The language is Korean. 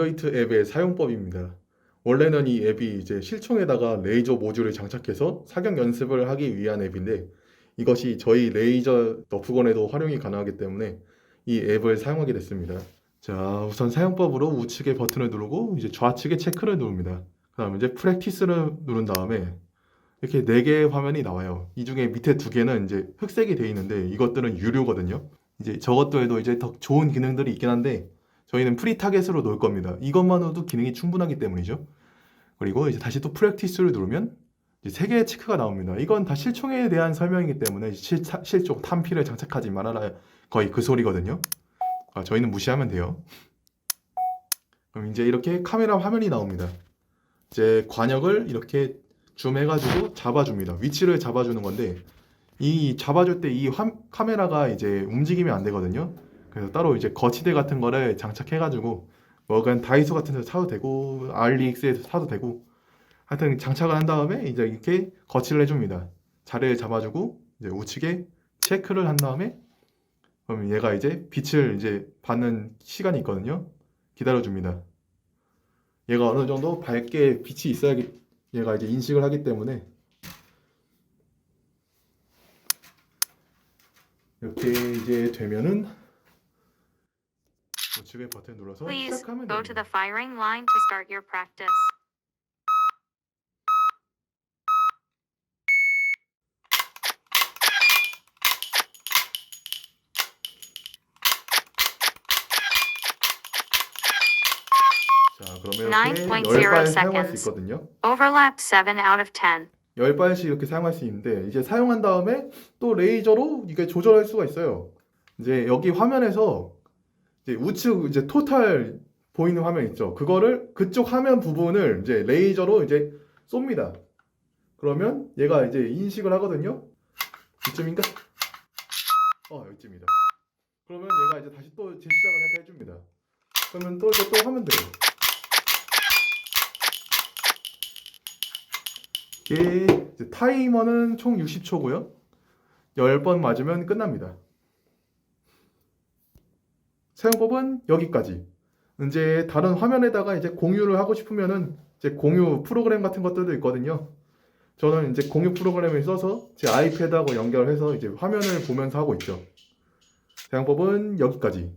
안드로이드 앱의 사용법입니다. 원래는 이 앱이 이제 실총에다가 레이저 모듈을 장착해서 사격 연습을 하기 위한 앱인데 이것이 저희 레이저 너프건에도 활용이 가능하기 때문에 이 앱을 사용하게 됐습니다. 자, 우선 사용법으로 우측의 버튼을 누르고 이제 좌측의 체크를 누릅니다. 그다음에 이제 프랙티스를 누른 다음에 이렇게 네 개의 화면이 나와요. 이 중에 밑에 두 개는 이제 흑색이 돼 있는데 이것들은 유료거든요. 이제 저것들도 이제 더 좋은 기능들이 있긴 한데 저희는 프리 타겟으로 놓을 겁니다. 이것만으로도 기능이 충분하기 때문이죠. 그리고 이제 다시 또 프랙티스를 누르면 세 개의 체크가 나옵니다. 이건 다 실총에 대한 설명이기 때문에 실, 실총 탄피를 장착하지 말아라 거의 그 소리거든요. 아, 저희는 무시하면 돼요. 그럼 이제 이렇게 카메라 화면이 나옵니다. 이제 관역을 이렇게 줌해가지고 잡아줍니다. 위치를 잡아주는 건데 이 잡아줄 때 이 카메라가 이제 움직이면 안 되거든요. 그래서 따로 이제 거치대 같은 거를 장착해가지고 뭐 그냥 다이소 같은 데서 사도 되고 알리익스에서 사도 되고 하여튼 장착을 한 다음에 이제 이렇게 거치를 해줍니다. 자리를 잡아주고 이제 우측에 체크를 한 다음에 그럼 얘가 이제 빛을 이제 받는 시간이 있거든요. 기다려줍니다. 얘가 어느 정도 밝게 빛이 있어야 얘가 이제 인식을 하기 때문에 이렇게 이제 되면은 우측에 버튼 눌러서 Please 시작하면 go to 됩니다. the firing line to start your practice. 자, 그러면 이렇게 9.0 10발 사용할 수 seconds. 있거든요. Overlap 7 out of 10. 10발씩 이렇게 사용할 수 있는데 이제 사용한 다음에 또 레이저로 이게 조절할 수가 있어요. 이제 여기 화면에서 이제 우측 이제 토탈 보이는 화면 있죠. 그거를 그쪽 화면 부분을 이제 레이저로 이제 쏩니다. 그러면 얘가 이제 인식을 하거든요. 이쯤인가? 어, 여기쯤이다. 그러면 얘가 이제 다시 또 재시작을 하게 해줍니다. 그러면 또 이제 또 하면 돼요. 이게 타이머는 총 60초고요. 10번 맞으면 끝납니다. 사용법은 여기까지. 이제 다른 화면에다가 이제 공유를 하고 싶으면은 이제 공유 프로그램 같은 것들도 있거든요. 저는 이제 공유 프로그램을 써서 제 아이패드하고 연결해서 이제 화면을 보면서 하고 있죠. 사용법은 여기까지.